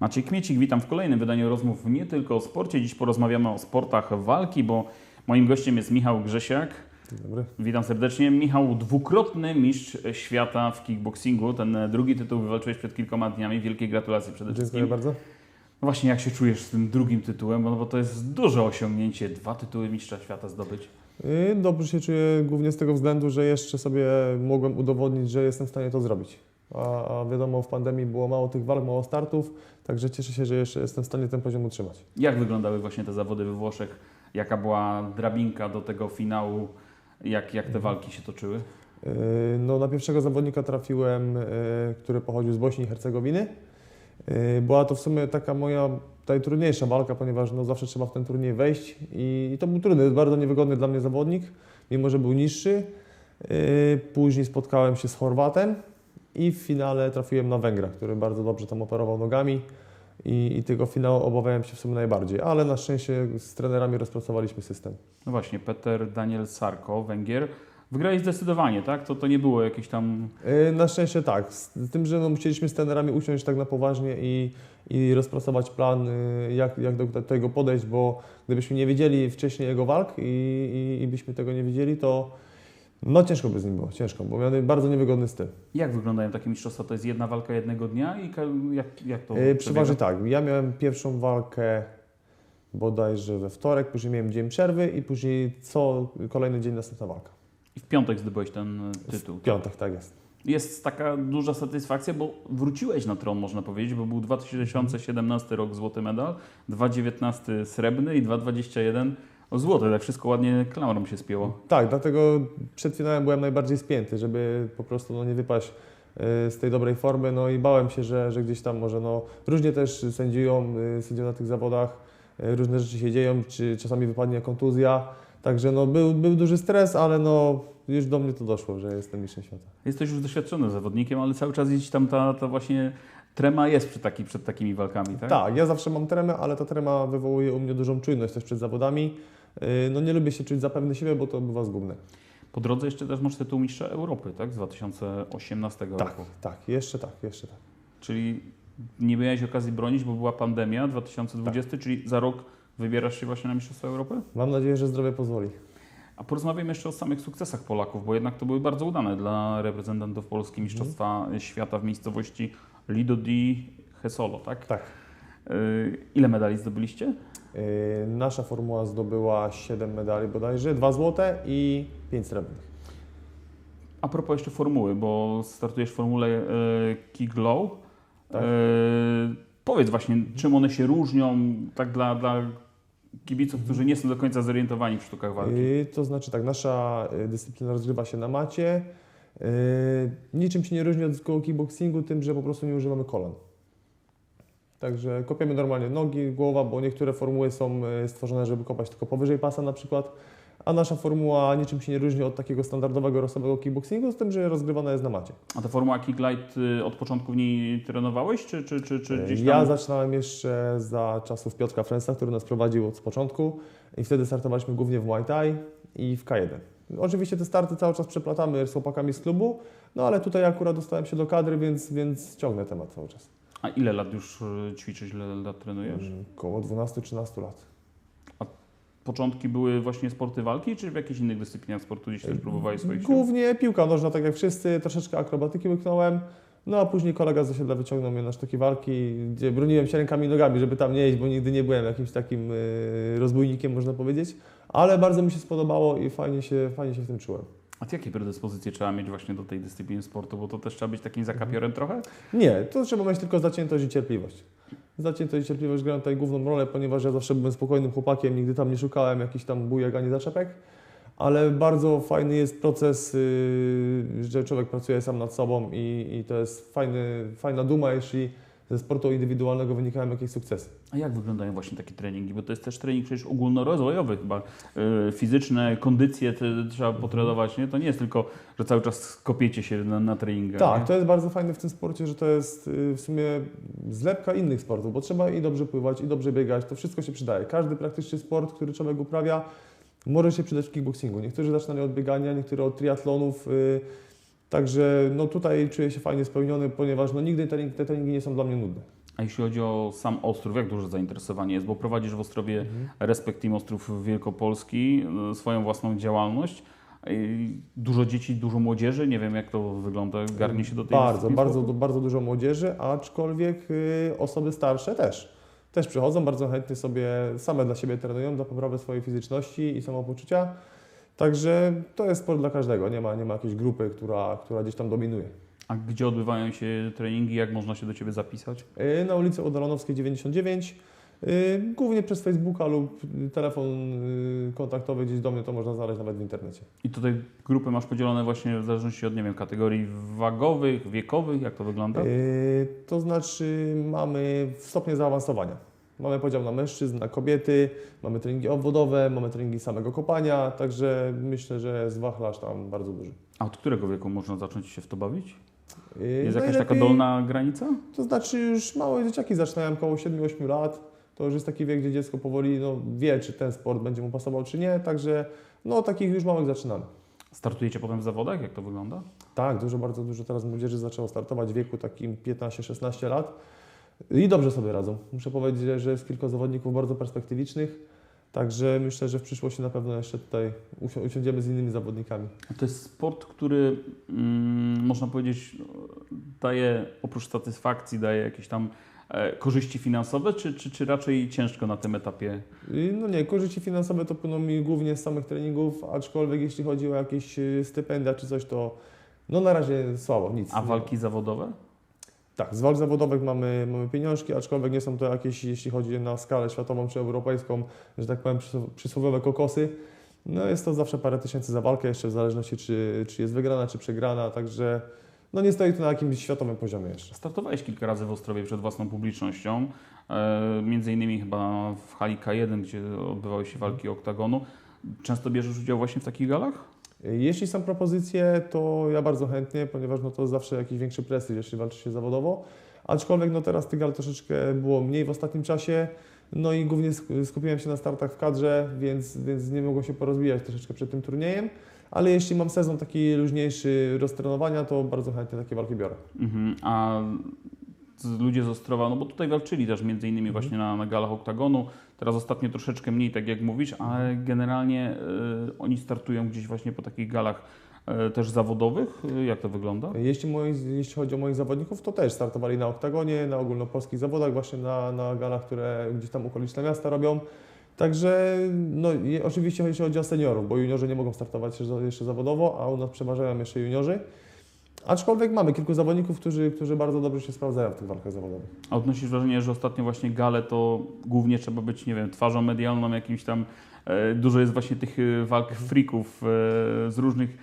Maciej Kmiecik, witam w kolejnym wydaniu rozmów nie tylko o sporcie. Dziś porozmawiamy o sportach walki, bo moim gościem jest Michał Grzesiak. Dzień dobry. Witam serdecznie. Michał, dwukrotny mistrz świata w kickboxingu. Ten drugi tytuł wywalczyłeś przed kilkoma dniami. Wielkie gratulacje przede Dziękuję wszystkim. bardzo. No właśnie, jak się czujesz z tym drugim tytułem? No bo to jest duże osiągnięcie, dwa tytuły mistrza świata zdobyć. Y, Dobrze się czuję głównie z tego względu, że jeszcze sobie mogłem udowodnić, że jestem w stanie to zrobić. A, a wiadomo, w pandemii było mało tych walk, mało startów, także cieszę się, że jeszcze jestem w stanie ten poziom utrzymać. Jak wyglądały właśnie te zawody we Włoszech? Jaka była drabinka do tego finału? Jak, jak te walki się toczyły? Y, No, na pierwszego zawodnika trafiłem, y, który pochodził z Bośni i Hercegowiny. Y, Była to w sumie taka moja najtrudniejsza walka, ponieważ no, zawsze trzeba w ten turniej wejść i, i to był trudny, bardzo niewygodny dla mnie zawodnik, mimo że był niższy. Później spotkałem się z Chorwatem i w finale trafiłem na Węgra, który bardzo dobrze tam operował nogami i, i tego finału obawiałem się w sumie najbardziej, ale na szczęście z trenerami rozpracowaliśmy system. No właśnie, Peter Daniel Sarko, Węgier. Wygrali zdecydowanie, tak? To, to nie było jakieś tam... Y, Na szczęście tak. Z tym, że no, musieliśmy z trenerami usiąść tak na poważnie i, i rozpracować plan, y, jak, jak do tego podejść, bo gdybyśmy nie wiedzieli wcześniej jego walk i, i, i byśmy tego nie wiedzieli, to no ciężko by z nim było, ciężko, bo miał bardzo niewygodny styl. Jak wyglądają takie mistrzostwa? To jest jedna walka jednego dnia i jak, jak to Y, Przeważnie przebiega? tak. Ja miałem pierwszą walkę bodajże we wtorek, później miałem dzień przerwy i później co kolejny dzień następna walka. I w piątek zdobyłeś ten e, tytuł. W piątek, tak jest. Jest taka duża satysfakcja, bo wróciłeś na tron, można powiedzieć, bo był 2017 rok złoty medal, 2019 srebrny i 2021 złoty. Tak wszystko ładnie klamrą się spięło. Tak, dlatego przed finałem byłem najbardziej spięty, żeby po prostu no, nie wypaść y, z tej dobrej formy. No i bałem się, że, że gdzieś tam może no, różnie też sędziują, y, sędziują na tych zawodach, y, różne rzeczy się dzieją, czy czasami wypadnie kontuzja. Także no, był, był duży stres, ale no, już do mnie to doszło, że jestem mistrzem świata. Jesteś już doświadczonym zawodnikiem, ale cały czas gdzieś tam ta, ta właśnie trema jest przy taki, przed takimi walkami, tak? Tak, ja zawsze mam tremę, ale ta trema wywołuje u mnie dużą czujność też przed zawodami. Y, No nie lubię się czuć za pewny siebie, bo to bywa zgubne. Po drodze jeszcze też masz tytuł mistrza Europy, tak? Z 2018 Tak, roku. tak, jeszcze tak, jeszcze tak. Czyli nie miałeś okazji bronić, bo była pandemia 2020, czyli za rok wybierasz się właśnie na Mistrzostwa Europy? Mam nadzieję, że zdrowie pozwoli. A porozmawiamy jeszcze o samych sukcesach Polaków, bo jednak to były bardzo udane dla reprezentantów Polski Mistrzostwa Świata w miejscowości Lido di Hesolo, tak? Tak. Y, Ile medali zdobyliście? Yy, Nasza formuła zdobyła 7 medali bodajże, 2 złote i 5 srebrnych. A propos jeszcze formuły, bo startujesz w formule y, Kick Low. Tak. Y, powiedz właśnie, czym one się różnią, tak dla, dla kibiców, którzy nie są do końca zorientowani w sztukach walki. Yy, To znaczy tak, nasza dyscyplina rozgrywa się na macie. Yy, Niczym się nie różni od kickboxingu, tym, że po prostu nie używamy kolan. Także kopiemy normalnie nogi, głowa, bo niektóre formuły są yy, stworzone, żeby kopać tylko powyżej pasa na przykład, a nasza formuła niczym się nie różni od takiego standardowego rosowego kickboxingu, z tym, że rozgrywana jest na macie. A ta formuła Kick Light y, od początku w niej trenowałeś, czy, czy, czy, czy gdzieś tam? Ja zaczynałem jeszcze za czasów Piotra Frensa, który nas prowadził od początku i wtedy startowaliśmy głównie w Muay Thai i w K1. Oczywiście te starty cały czas przeplatamy z chłopakami z klubu, no ale tutaj akurat dostałem się do kadry, więc, więc ciągnę temat cały czas. A ile lat już y, ćwiczysz, ile lat trenujesz? Mm, Koło 12-13 lat. Początki były właśnie sporty walki, czy w jakichś innych dyscyplinach sportu gdzieś też próbowałeś swoich sił? Głównie piłka nożna, tak jak wszyscy, troszeczkę akrobatyki łyknąłem, no a później kolega z osiedla wyciągnął mnie na sztuki walki, gdzie broniłem się rękami i nogami, żeby tam nie iść, bo nigdy nie byłem jakimś takim y, rozbójnikiem, można powiedzieć, ale bardzo mi się spodobało i fajnie się, fajnie się w tym czułem. A jakie predyspozycje trzeba mieć właśnie do tej dyscypliny sportu? Bo to też trzeba być takim zakapiorem trochę? Nie, to trzeba mieć tylko zaciętość i cierpliwość. Zaciętość i cierpliwość grają tutaj główną rolę, ponieważ ja zawsze byłem spokojnym chłopakiem, nigdy tam nie szukałem jakichś tam bujek ani zaczepek, ale bardzo fajny jest proces, yy, że człowiek pracuje sam nad sobą i, i to jest fajny, fajna duma, jeśli ze sportu indywidualnego wynikają jakieś sukcesy. A jak wyglądają właśnie takie treningi? Bo to jest też trening przecież ogólnorozwojowy chyba. Yy, fizyczne, kondycje trzeba potrenować, nie? To nie jest tylko, że cały czas kopiecie się na, na treningach. Tak, nie? to jest bardzo fajne w tym sporcie, że to jest y, w sumie zlepka innych sportów, bo trzeba i dobrze pływać, i dobrze biegać, to wszystko się przydaje. Każdy praktycznie sport, który człowiek uprawia, może się przydać w kickboxingu. Niektórzy zaczynali od biegania, niektórzy od triatlonów, y, także no tutaj czuję się fajnie spełniony, ponieważ no nigdy te treningi, te treningi nie są dla mnie nudne. A jeśli chodzi o sam Ostrów, jak duże zainteresowanie jest? Bo prowadzisz w Ostrowie Respekt Team Ostrów Wielkopolski, y, swoją własną działalność. Dużo dzieci, dużo młodzieży, nie wiem jak to wygląda, garnie się do tej Bardzo, bardzo, bardzo dużo młodzieży, aczkolwiek y, osoby starsze też. Też przychodzą, bardzo chętnie sobie same dla siebie trenują, dla poprawy swojej fizyczności i samopoczucia. Także to jest sport dla każdego. Nie ma, nie ma jakiejś grupy, która, która gdzieś tam dominuje. A gdzie odbywają się treningi, jak można się do Ciebie zapisać? Y, Na ulicy Odalonowskiej 99, y, głównie przez Facebooka lub telefon y, kontaktowy gdzieś do mnie to można znaleźć nawet w internecie. I tutaj grupy masz podzielone właśnie w zależności od, nie wiem, kategorii wagowych, wiekowych, jak to wygląda? To znaczy mamy stopnie zaawansowania. Mamy podział na mężczyzn, na kobiety, mamy treningi obwodowe, mamy treningi samego kopania, także myślę, że jest wachlarz tam bardzo duży. A od którego wieku można zacząć się w to bawić? Y, Jest jakaś taka najlepiej- dolna granica? To znaczy już małe dzieciaki zaczynają około 7-8 lat. To już jest taki wiek, gdzie dziecko powoli no, wie, czy ten sport będzie mu pasował, czy nie. Także no, takich już małych zaczynamy. Startujecie potem w zawodach? Jak to wygląda? Tak, dużo, bardzo dużo teraz młodzieży zaczęło startować w wieku takim 15-16 lat i dobrze sobie radzą. Muszę powiedzieć, że jest kilka zawodników bardzo perspektywicznych, także myślę, że w przyszłości na pewno jeszcze tutaj usi- usiądziemy z innymi zawodnikami. To jest sport, który mm, można powiedzieć daje oprócz satysfakcji, daje jakieś tam e, korzyści finansowe, czy, czy, czy raczej ciężko na tym etapie? No nie, korzyści finansowe to płyną mi głównie z samych treningów, aczkolwiek jeśli chodzi o jakieś y, stypendia czy coś, to no na razie słabo, nic. A walki zawodowe? Tak, z walk zawodowych mamy, mamy pieniążki, aczkolwiek nie są to jakieś, jeśli chodzi na skalę światową czy europejską, że tak powiem, przysłow- przysłowiowe kokosy. No jest to zawsze parę tysięcy za walkę, jeszcze w zależności czy, czy jest wygrana, czy przegrana, także no nie stoi to na jakimś światowym poziomie jeszcze. Startowałeś kilka razy w Ostrowie przed własną publicznością, e, między innymi chyba w hali K1, gdzie odbywały się walki oktagonu. Często bierzesz udział właśnie w takich galach? Jeśli są propozycje, to ja bardzo chętnie, ponieważ no to zawsze jakiś większy prestiż, jeśli walczy się zawodowo. Aczkolwiek no teraz tych gal troszeczkę było mniej w ostatnim czasie. No i głównie sk- skupiłem się na startach w kadrze, więc, więc nie mogło się porozwijać troszeczkę przed tym turniejem. Ale jeśli mam sezon taki luźniejszy roztrenowania, to bardzo chętnie takie walki biorę. Mhm. A ludzie z Ostrowa, no bo tutaj walczyli też między innymi właśnie na, na galach oktagonu. Teraz ostatnio troszeczkę mniej, tak jak mówisz, ale generalnie e, oni startują gdzieś właśnie po takich galach e, też zawodowych. E, Jak to wygląda? Jeśli, moi, jeśli chodzi o moich zawodników, to też startowali na oktagonie, na ogólnopolskich zawodach, właśnie na, na galach, które gdzieś tam okoliczne miasta robią. Także no, je, oczywiście jeśli chodzi o seniorów, bo juniorzy nie mogą startować jeszcze, jeszcze zawodowo, a u nas przeważają jeszcze juniorzy. Aczkolwiek mamy kilku zawodników, którzy, którzy bardzo dobrze się sprawdzają w tych walkach zawodowych. A odnosisz wrażenie, że ostatnio właśnie gale to głównie trzeba być, nie wiem, twarzą medialną jakimś tam. E, dużo jest właśnie tych e, walk freaków e, z różnych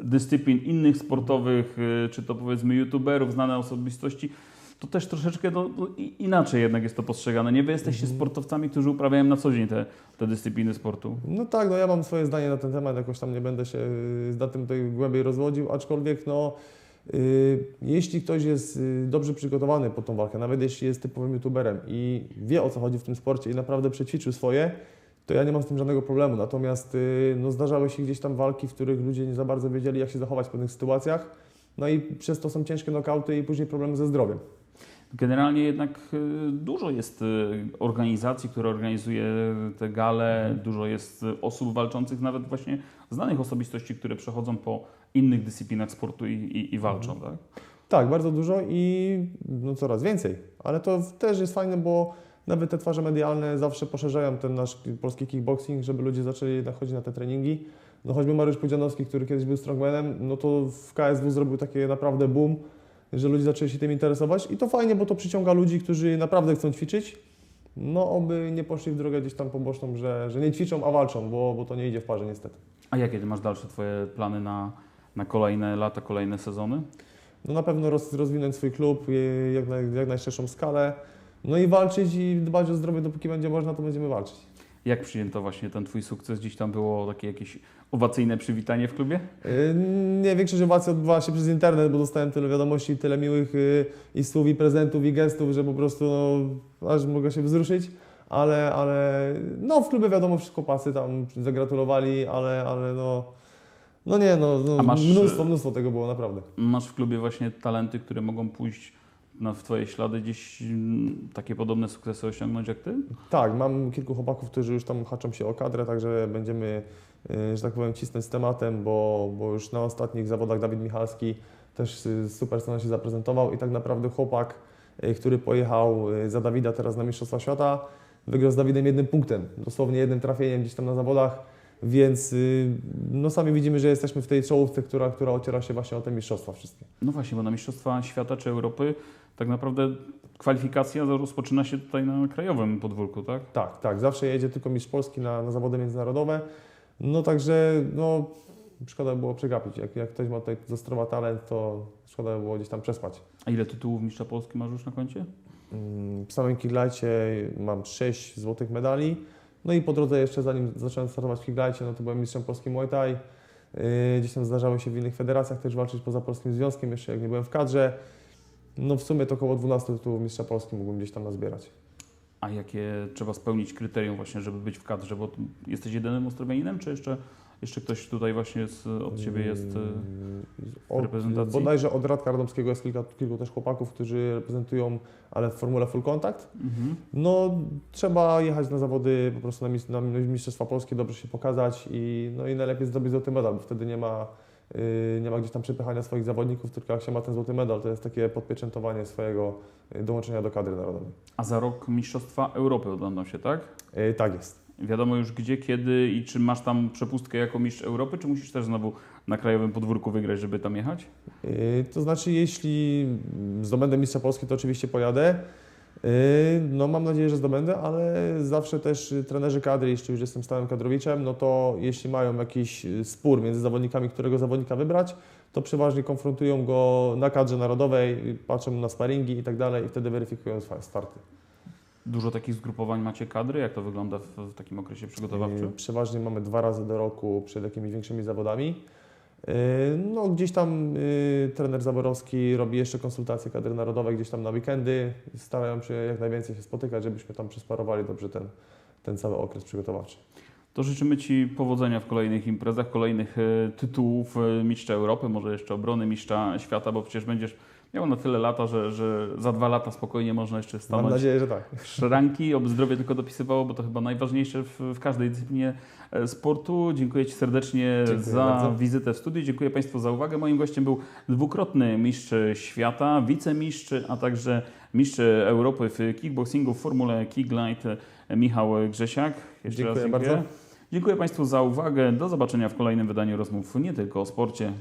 dyscyplin innych sportowych, e, czy to powiedzmy youtuberów, znane osobistości. To też troszeczkę no, no, inaczej jednak jest to postrzegane. Nie wy jesteście Mhm. sportowcami, którzy uprawiają na co dzień te, te dyscypliny sportu. No tak, no ja mam swoje zdanie na ten temat, jakoś tam nie będę się y, na tym tutaj głębiej rozwodził, aczkolwiek no, jeśli ktoś jest y, dobrze przygotowany pod tą walkę, nawet jeśli jest typowym youtuberem i wie o co chodzi w tym sporcie i naprawdę przećwiczył swoje, to ja nie mam z tym żadnego problemu. Natomiast y, no, zdarzały się gdzieś tam walki, w których ludzie nie za bardzo wiedzieli, jak się zachować w pewnych sytuacjach, no i przez to są ciężkie nokauty i później problemy ze zdrowiem. Generalnie jednak e, dużo jest e, organizacji, które organizuje te gale, dużo jest e, osób walczących, nawet właśnie znanych osobistości, które przechodzą po innych dyscyplinach sportu i, i, i walczą, tak? Tak, bardzo dużo i no, coraz więcej. Ale to też jest fajne, bo nawet te twarze medialne zawsze poszerzają ten nasz polski kickboxing, żeby ludzie zaczęli chodzić na te treningi. No choćby Mariusz Pudzianowski, który kiedyś był strongmanem, no to w KSW zrobił takie naprawdę boom, że ludzie zaczęli się tym interesować i to fajnie, bo to przyciąga ludzi, którzy naprawdę chcą ćwiczyć. No oby nie poszli w drogę gdzieś tam poboczną, że, że nie ćwiczą, a walczą, bo, bo to nie idzie w parze niestety. A jakie masz dalsze twoje plany na, na kolejne lata, kolejne sezony? no na pewno roz, rozwinąć swój klub jak, naj, jak najszerszą skalę, no i walczyć i dbać o zdrowie, dopóki będzie można, to będziemy walczyć. Jak przyjęto właśnie ten twój sukces? Gdzieś tam było takie jakieś owacyjne przywitanie w klubie? Y, Nie, większość owacji odbywała się przez internet, bo dostałem tyle wiadomości, tyle miłych y, i słów, i prezentów, i gestów, że po prostu no, aż mogę się wzruszyć. Ale, ale no w klubie wiadomo, wszystko pasy tam zagratulowali, ale, ale no, no nie, no, no masz- mnóstwo, mnóstwo tego było naprawdę. Masz w klubie właśnie talenty, które mogą pójść na, w Twoje ślady gdzieś mm, takie podobne sukcesy osiągnąć jak Ty? Tak, mam kilku chłopaków, którzy już tam haczą się o kadrę, także będziemy, y, że tak powiem, cisnąć z tematem, bo, bo już na ostatnich zawodach Dawid Michalski też y, super się zaprezentował i tak naprawdę chłopak, y, który pojechał za Dawida teraz na Mistrzostwa Świata, wygrał z Dawidem jednym punktem, dosłownie jednym trafieniem gdzieś tam na zawodach, więc no sami widzimy, że jesteśmy w tej czołówce, która, która ociera się właśnie o te mistrzostwa wszystkie. No właśnie, bo na Mistrzostwa Świata czy Europy tak naprawdę kwalifikacja rozpoczyna się tutaj na krajowym podwórku, tak? Tak, tak. Zawsze jedzie tylko mistrz Polski na, na zawody międzynarodowe. No także, no, szkoda by było przegapić. Jak, jak ktoś ma tutaj z Ostrowa talent, to szkoda by było gdzieś tam przespać. A ile tytułów mistrza Polski masz już na koncie? Mm, W samym kiglajcie mam 6 złotych medali. No i po drodze jeszcze, zanim zacząłem startować w kiglajcie, no to byłem mistrzem polskim Muay Thai. Yy, Gdzieś tam zdarzało się w innych federacjach też walczyć poza polskim związkiem, jeszcze jak nie byłem w kadrze. No w sumie to około 12 tytułów mistrza Polski mógłbym gdzieś tam nazbierać. A jakie trzeba spełnić kryterium właśnie, żeby być w kadrze? Bo jesteś jedynym Ostrowianinem, czy jeszcze, jeszcze ktoś tutaj właśnie z, od Ciebie jest? y, Od, reprezentacji? Bodajże od Radka Radomskiego jest kilka, kilku też chłopaków, którzy reprezentują, ale w formule full contact. Mhm. No, trzeba jechać na zawody po prostu na, na Mistrzostwa Polskie, dobrze się pokazać i, no, i najlepiej zdobyć złoty medal, bo wtedy nie ma, nie ma gdzieś tam przepychania swoich zawodników, tylko jak się ma ten złoty medal, to jest takie podpieczętowanie swojego yy, dołączenia do kadry narodowej. A za rok Mistrzostwa Europy odbędą się, tak? Yy, tak jest. Wiadomo już gdzie, kiedy i czy masz tam przepustkę jako mistrz Europy, czy musisz też znowu na krajowym podwórku wygrać, żeby tam jechać? Yy, To znaczy, jeśli zdobędę mistrza Polski, to oczywiście pojadę. Yy, No mam nadzieję, że zdobędę, ale zawsze też y, trenerzy kadry, jeśli już jestem stałym kadrowiczem, no to jeśli mają jakiś y, spór między zawodnikami, którego zawodnika wybrać, to przeważnie konfrontują go na kadrze narodowej, patrzą na sparingi i tak dalej i wtedy weryfikują starty. Dużo takich zgrupowań macie kadry? Jak to wygląda w, w takim okresie przygotowawczym? Yy, Przeważnie mamy dwa razy do roku przed jakimiś większymi zawodami. Yy, No, gdzieś tam yy, trener Zaborowski robi jeszcze konsultacje kadry narodowej, gdzieś tam na weekendy. Starają się jak najwięcej się spotykać, żebyśmy tam przesparowali dobrze ten, ten cały okres przygotowawczy. To życzymy Ci powodzenia w kolejnych imprezach, kolejnych e, tytułów mistrza Europy, może jeszcze obrony mistrza świata, bo przecież będziesz miał na tyle lata, że, że za dwa lata spokojnie można jeszcze Mam stanąć nadzieję, że tak. szranki, oby zdrowie tylko dopisywało, bo to chyba najważniejsze w, w każdej dyscyplinie e, sportu. Dziękuję Ci serdecznie Dziękuję za bardzo. wizytę w studiu. Dziękuję Państwu za uwagę. Moim gościem był dwukrotny mistrz świata, wicemistrz, a także mistrz Europy w kickboxingu w formule Kick Light e, Michał Grzesiak. Jeszcze raz Dziękuję dziękuję. bardzo. Dziękuję Państwu za uwagę. Do zobaczenia w kolejnym wydaniu rozmów nie tylko o sporcie.